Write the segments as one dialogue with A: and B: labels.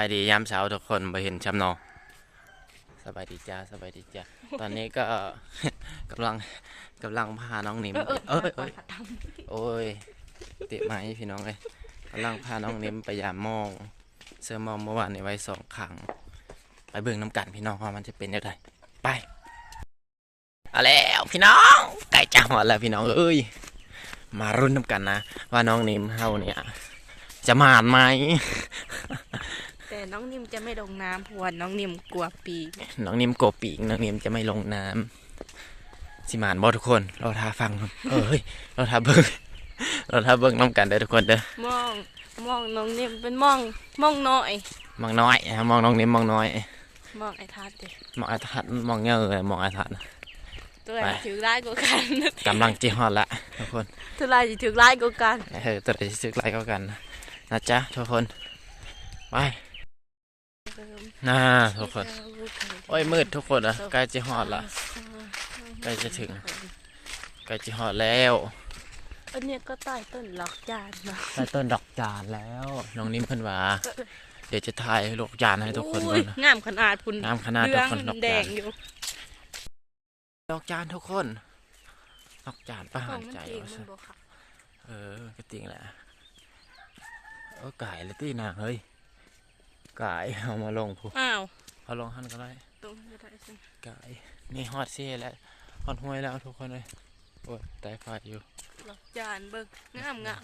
A: บายดียามเช้าทุกคนไปเห็นช้ำเนอสบายดีจ้าสบายดีจ้าตอนนี้ก็กำลังกำลังพาน้องนิมเอ้ยเอ้ยเอ้ยโอ้ยติดไหมพี่น้องเลยกำลังพาน้องนิมไปยามมองเสื้อมองเมื่อวานในไว้สองครั้งไปเบิ่งน้ำกันพี่น้องว่ามันจะเป็นยังไงไปเอาแล้วพี่น้องใกล้จะหอดแล้วพี่น้องเอ้ยมารุ่นน้ำกันนะว่าน้องนิมเฮาเนี่ยจะมาอ่านไหม
B: แต่น้องนิมจะไม่ลงน้ำเพราะว่าน้องนิมกลัวปีก
A: น้องนิมโกปีกน้องนิมจะไม่ลงน้ำสิมานบอทุกคนเราทาฟังเออเฮ้ยเราทาเบิ้งเราทาเบิ้งน้ำกันเด้อทุกคนเด้อ
B: มองมองน้องนิมเป็นมองมองน้อย
A: มองน้อยนะมองน้องนิมมองน้อย
B: มองไอ้ทัดเด็
A: มองอาทัดมองเงยมองอาทัด
B: ตัวไหนถือร้ายกว่ากัน
A: กำลังจีฮอดละทุกคน
B: ตัวไหนจะถือร้ายกว่ากัน
A: เออตัวไหนที่ซึกไล่ก็กันนะนะจ๊ะทุกคน ไป น่าทุกคน โอ้ยมืดทุกคนอะใกล้จีฮอดละใกล้จะถึงใกล้จีฮอดแล้ว
B: อันเนี้ยก็ใต้ต้นหลอกจานมา
A: ใต้ต้นดอกจานแล้ว น้องนิ่มเพิ่นว่า เดี๋ยวจะถ่ายดอกจานให้ทุกคน
B: อุ้
A: เบิ่
B: ย
A: งนะ
B: งามขนาดพุ่น
A: น้ำขนาด
B: เรื
A: ทุ
B: อกง
A: คนดอก
B: แด
A: จางน
B: อยู่
A: ดอกจานทุกคนดอกจานประ
B: ข
A: หา
B: อง
A: ร
B: มัน
A: ใจ
B: จริง
A: เอา
B: มัน
A: ซะ
B: บอกค่ะ
A: เออก็จริงแหละเออไก่เลยตีนางเฮ้ย ไก่เอามาลงผู
B: อ้าว
A: เอาลงหันก็ได้
B: ตรงนี้ได้สิ
A: ไก่นี่ฮอดเซ่แล้วฮอดห้วยแล้วทุกคนเลยโอ้ยตายไฟอยู่
B: หลอกจานเบิ่งงามงาม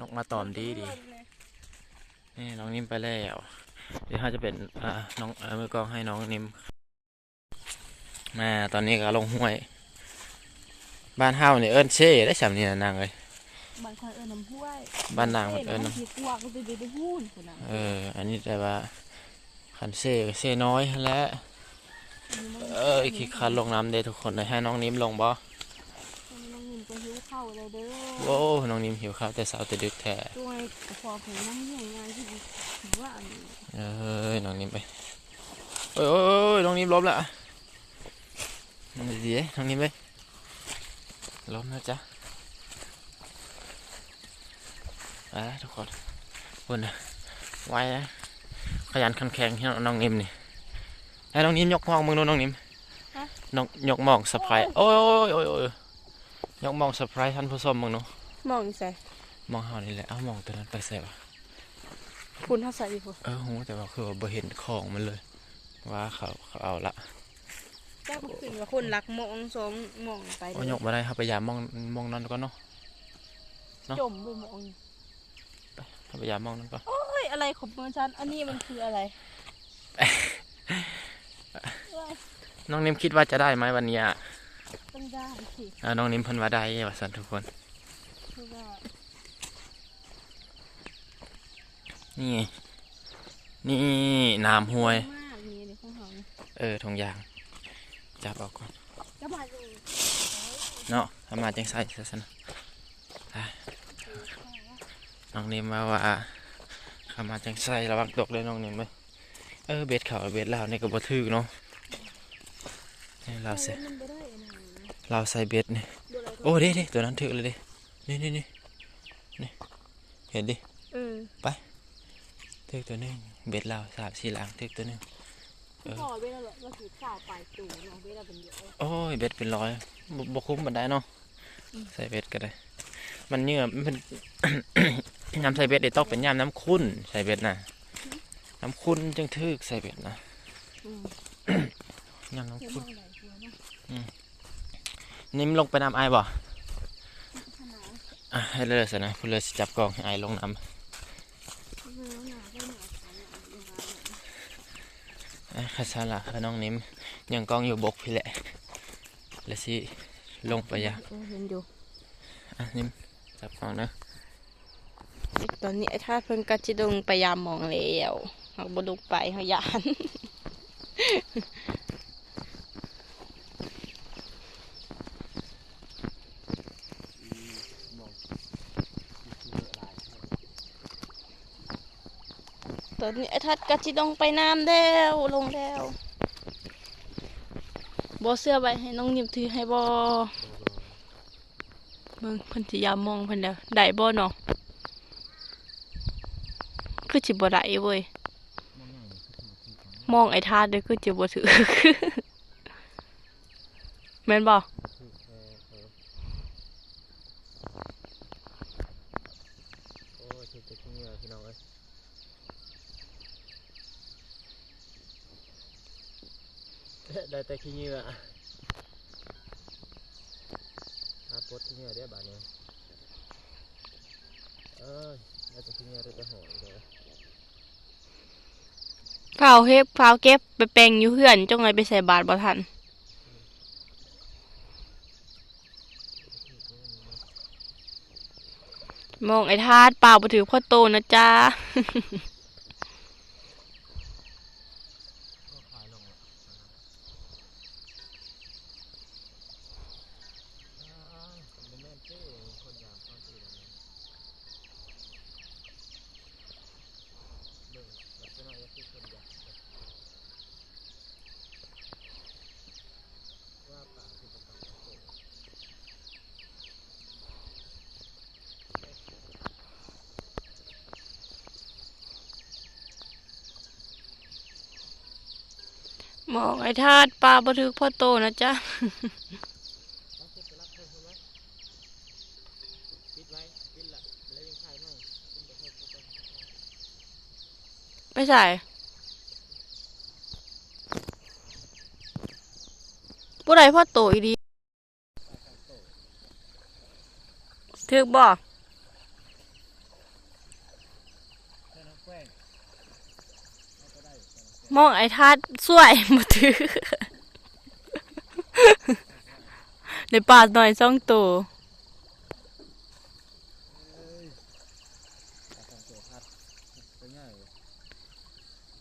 A: นกมาตอมดีดีนี่น้องนิ่มไปแล้วเดี๋ยวเขาจะเป็นอ่าน้องเออมือกล้องให้น้องนิ่มแม่ตอนนี้ก็ลงห้วย บ้านเฮาเนี่ยเอิ้นเช่ได้สำเนียงนางเลย
B: บางคนเอิ้นน้ำห้วย
A: บ้านนางมันเอิ้น
B: ที่กวางก็จะได้พูนคนนั้น
A: เออ อันนี้แต่ว่าขันเซ่ก็เซ่น้อยหั่นแหล้วเออขี้คันลงน้ำเด้ทุกคนเลยให้น้องนิ่มลงบ่
B: น้องนิมจะหิวข้าวเลยเด้อ
A: โว้น้องนิ่มหิวข้าวแต่เช้าแต่ดึกแท้
B: ด้วยกระเพาะของน้ำเหี้ยงานที่ถือว่าอันนี้
A: เอ้ยน้องนิ่มไปโอ้ยโอ้ยโอ้ยน้องนิ่มล้มละนั่นดีเด้น้องนิ่มไปล้มนะจ๊ะ ไปละทุกคนคนนะไว้นะขยันขันแข็งที่น้องนิ่มนี่ให้น้องนิ่มยกมองมึงดูน้องนิ่มน้องยกมองสไปร์โอ้ยโอ้ยโอ้ยโอ้ยยกมองสไปร์ท่านผู้ชมมึงเนาะ
B: มองใส่
A: มองเฮานี่แหละเอ้ามองตัวนั้นไปใส่ปะ
B: คุณเท่าใส่พุ่น
A: เออโหแต่ว่าคือว่าบ่เห็นของมันเลย ว่าเขาเขาเอาละ
B: เจ้าขึ้นว่าคนรักมองสองมองไป
A: เอายกมาได้ครับพยายามมองมองนั่นก่อนเนาะเนาะ
B: จมไปมอง
A: พยายามมองนั่นก่อน
B: โอ้ยอะไรของเมืองฉัน อันนี้มันคืออะไร
A: น้องนิ่มคิดว่าจะได้ไหมวันเนี้ย
B: ต้องได้สิ
A: อ่าน้องนิ่มเพิ่นว่าได้ว่าซั่นทุกคน
B: คือว่า
A: นี่นี่น้ำห้วย
B: มากนี่ในของเขาเนี่ย
A: เออทงยาง จับเอาก่อน
B: ก็มาดู
A: เนาะทำมาจังใส่ซะซั่นอะ น้องนิ่มว่าว่าเขามาจังใส่ระวังตกเลยน้องนิ่มเว้ยเออเบ็ดเขาเบ็ดลาวนี่ก็บ่ถึกเนาะนี่เราเส
B: มันไม่ได้นะ
A: เราใส่เบ็ดนี่
B: ดูอะไร
A: โอ้เด้เด้ตัวนั้นถึกเลยเด้นี่นี่นี่นี่เห็นดิ
B: เออ
A: ถึกตัวหนึงเบ็ดเราสามสี่หลังถึกตัวหนึง
B: คือพอเวลาเราถือข้าวไปตู่เนาะเวลาเป็นเยอะ
A: โอ้ยเบ็ดเป็นร้อยบ่บ่คุ้มบันไดเนาะใส่เบ็ดก็ได้ มันเหงื่อมัน เป็นยำใส่เบ็ดได้ต้องเป็นยำน้ำข้นใส่เบ็ดนะน้ำข้นจึงถึกใส่เบ็ดนะ
B: อืม
A: ยำน้ำ
B: เที่ยว
A: ข้
B: มานงไหนตัวเนาะ
A: นิ่มลงไปน้ำไอายบ่
B: ขนาด
A: อะให้เลือสินะผู้เลือสิจับกองให้ไอายลงน้
B: เออหนาไปหนาขันหนาหนาำ
A: อะข้าซาละให้น้องนิ่มยังกองอยู่บกพี่แหละแล้วสิลงไปยะ
B: เออเห็นอยู่
A: อะนิ่มจับกองเนอะ
B: ตอนนี้ไอ้ท่าเพิ่นก็จิดงพยายามมองแล้วเขาบ่ลงไปเขายานตอนนี้ไอ้ทัดก็จิดงไปน้ำแล้วลงแล้วบ่เสื้อไว้ให้น้องนิ่มถือให้บ่เบิ่งพิ่นสิยามมองพิ่นแล้วได้บ่เนาะ คือจิบ่ได้เว้ย
A: มองใหญ่นี่คือถือที่ของ
B: มองไอ้ทาดเด้อคือจิบ่ถือแม่นบ่
A: ถือแค่เออโอ้ยถือแต่ขี้เหงื่อพี่น้องเอ้ยได้แต่ขี้เหงื่อหาปลดขี้เหงื่อได้บาดนี้เอ้ยได้แต่ขี้เหงื่อได้แต่หอยเลย
B: เผาเฮ็บเผาเก็บไปแปลงอยู่เพื่อนจงไงไปใส่บาตรบ่ทันมองไอ้ทาดเปล่าไปถือพ่อโตนะจ้า
A: ก็ขายลงละอ้าวผมเป็นแม่นเจ้คนอยากฟังตีแล้วเนี่ยเบิ่งลักษณะก็คือคนอยากว่าป่าคือประกาศโต
B: มองไอ้ทาดเปลาบ่ถือพ่อโตนะจ๊ะ
A: ไปรับเพิ่มใช่ปิดไว้ปิดละแล้วยังขายไหมคุณจะเพิ่มเข้าไป
B: ไปใส่ผู้ใดพ่อโตอีดีถือบ่
A: แค่น้ำแป้งเอาก็ได้แค่น้ำแป้ง
B: มองไอ้ทัดสวยมาถือในปาดหน่อยซ่องตัว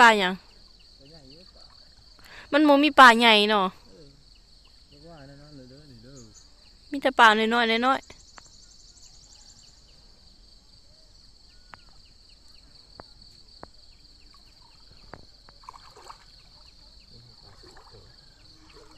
A: ปลาใหญ่
B: มันโมมีปลาใหญ่เนาะมีแต่ปลาน้อยๆน้อยๆ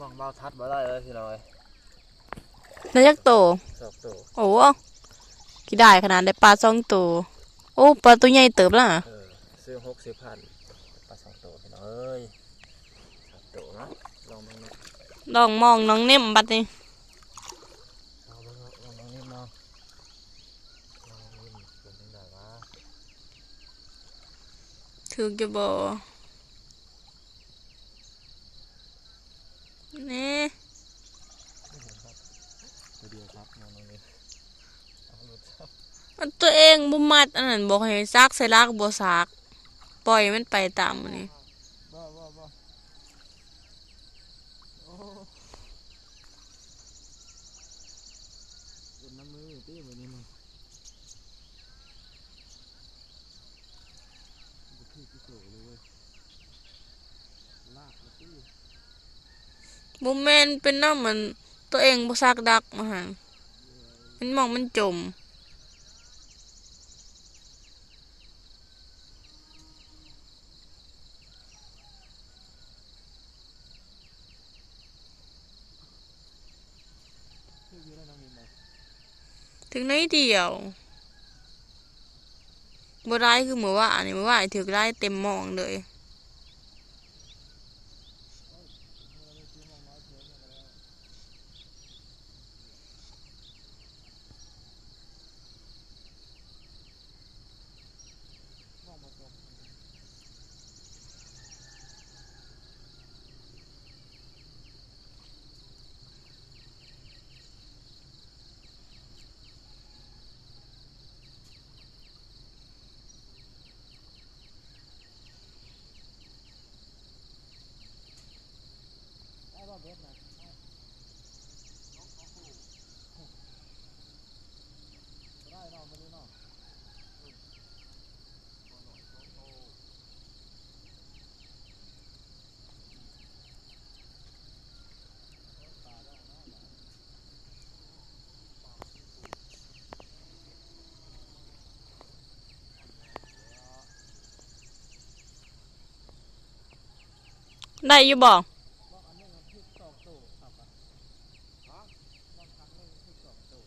A: มองเบาทัดบ่ได้เลยพี่น้อย
B: ๆแล้วจักโต
A: สองตัว
B: โอ้กี่ได้ขนาดได้ปลาสองตัว โอ้ปลาตัวใหญ่เติบละ
A: เออซื้อหกสิบพันปลาสองตัวพี่น้อยเอ้ยสามตัวนะลองมึงนะ
B: ลองมองน้องเน่มบัดนี้
A: ลองมึงนะลองมึงนี่มองลองมึงเป็นยังไงวะ
B: ถือจะบ่นี่
A: ตัวเดียวครับมองตรงนี้เอาหลุดครับ
B: อันตัวเอง บ่มัดอันนั้นบอกให้ซักใส่ลากบ่ซัก ปล่อยมันไปตามมันนี่
A: บ้าบ้าบ้าโอ้เป็นน้ำมือตีแบบนี้มั้งบุที่ที่โตเลยเว้ยลากมาตี
B: บ่แมนเป็นน้ำมันตัวเองบ่ซักดักมาหันมันมองมันจม
A: คืออยู่ได้น้องมินเลย
B: ถึงไหนเดียวบ่ได้คือเหมือนว่าอันนี้เมื่อวาถือได้เต็มมองเลย
A: ได้บ่ เบ็ดนะได้เนาะมันนี่เนาะ
B: ได้อยู่บ
A: องอันนึงมันพริกสองตัวครับอะฮะลองครั้งนึงพริกสองตัว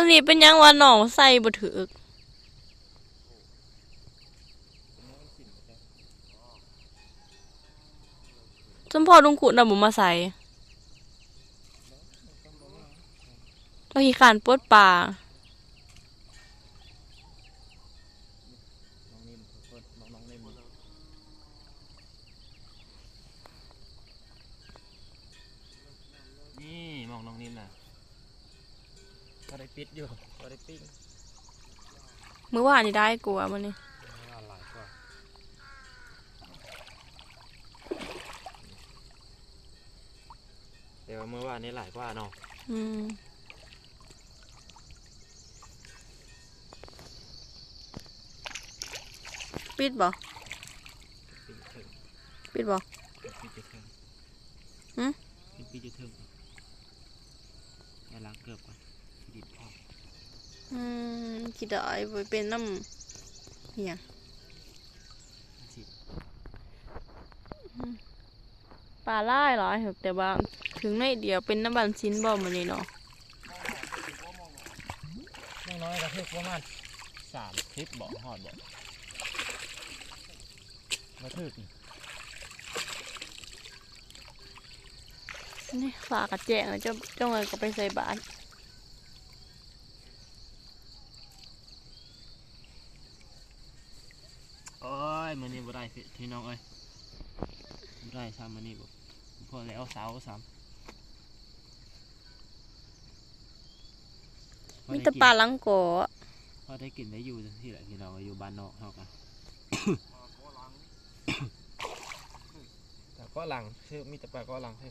B: มื่อนี้เป็นยังว่าน้องใส่บ่ถือจนพอลุงขุนน่ะบ่มาใส่เราขี้ขานปวดป่า
A: น้องนิ่มทุกคนน้องน้องนิ่มนี่มองน้องนิ่มน่ะ ก็ได้ปิดอยู่ก็ได้ปิ้ง
B: มื้อวานนี่ได้กลัวมื้อนี้
A: หลายกว่าแต่ว่าเมื่อวานนี้หลายกว่าเนาะ
B: อืมปิดบ่
A: ปิดถึง
B: ปิดบ่
A: ปิดจะถึง
B: หืม
A: ปิดจะถึงเวลาเกือบก่อน ดิบพอ
B: อืมคิดได้บ่เป็นน้ำเหีย
A: สิ
B: ปลาล่ายหลายครับแต่ว่าถึงในเดียวเป็นน้ำบันซินบ่มื้อนี้เนาะ
A: น้น้อยๆก็ถึงประมาณสามคลิปบ่หอดบ่มาถึกนี่
B: นี่ฝากกระแจงแล้วเจ้าเจ้าเงินก็ไปใส่บาตร
A: โอ้ยมื้อนี้บ่ได้พี่พี่น้องเอ้ยบ่ได้ซ้ำมื้อนี้บ่พอแล้วเสาซ้ำพอ
B: มี
A: ได้
B: แต่
A: กิน
B: ปลาลังโกะ
A: พอได้กินได้อยู่จังซี่แหละพี่น้องอยู่บ้านนอกเฮากันแต่ก็หลังชื่อมีแต่ปลาก็หลังเท่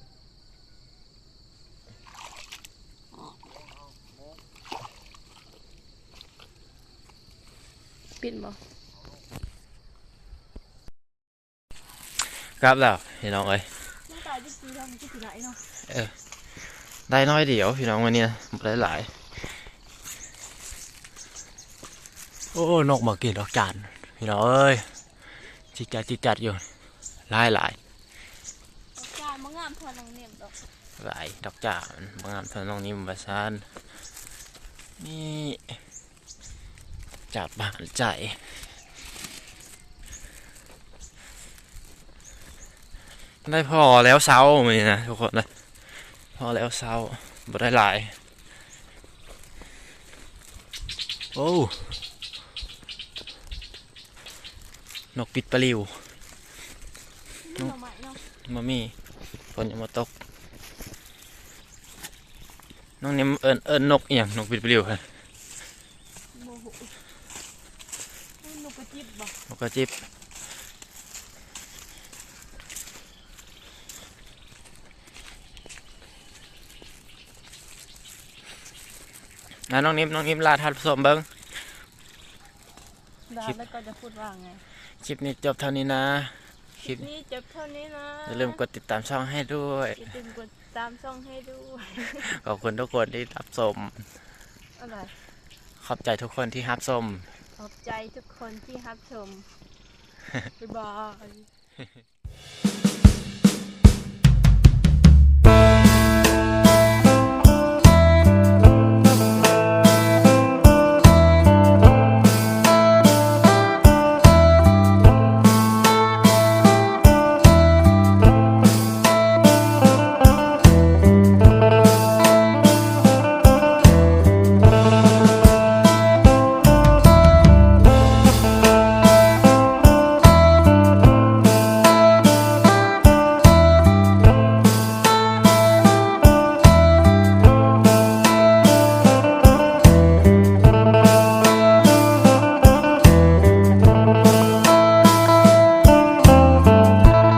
B: ปิดบ่
A: ครับแล้วพี่น้องเอ้ย
B: มันตายที่สีดำที่สีไหนเนาะ
A: ได้น้อยเดียวพี่น้องวันนี้นะบ่ได้หลายโอ้นกมากินดอกจานพี่น้องเอ้ยจิตจัดจิตจัดอยู่หลายหลาย
B: จานมางามพอนังเนียมดอก
A: หลายดอกจานบางงามเท่าน้องนิ่มบาซานนี่จับบานใจ ได้พอแล้วเช้ามือนะทุกคนนะพอแล้วเช้าบ่ได้หลาย โอ้ นกปิดปลิว
B: นี่หน่อไม้เนาะ
A: มามีฝนยังมาตก น้องนิ่มเอิญเอิญนกอหย่างนกปิดปลิวครับ
B: โมโหนี่นกกระจิบ
A: นกกระจิบนะน้องนิ่มน้องนิ่มลาทัดผสมเบิ้ง
B: ดา
A: คลิป
B: แล้วก็จะพูดว่าไง
A: คลิปนี้จบเท่านี้นะ คลิป
B: นี่จบเท่านี้นะ
A: อย่าลืมกดติดตามช่องให้ด้วย
B: อย่าลืมกดตามช่องให้ด้วย
A: ขอบคุณทุกคนที่รับชม
B: อะไร
A: ขอบใจทุกคนที่รับชม
B: ขอบใจทุกคนที่รับชมบ๊ายบาย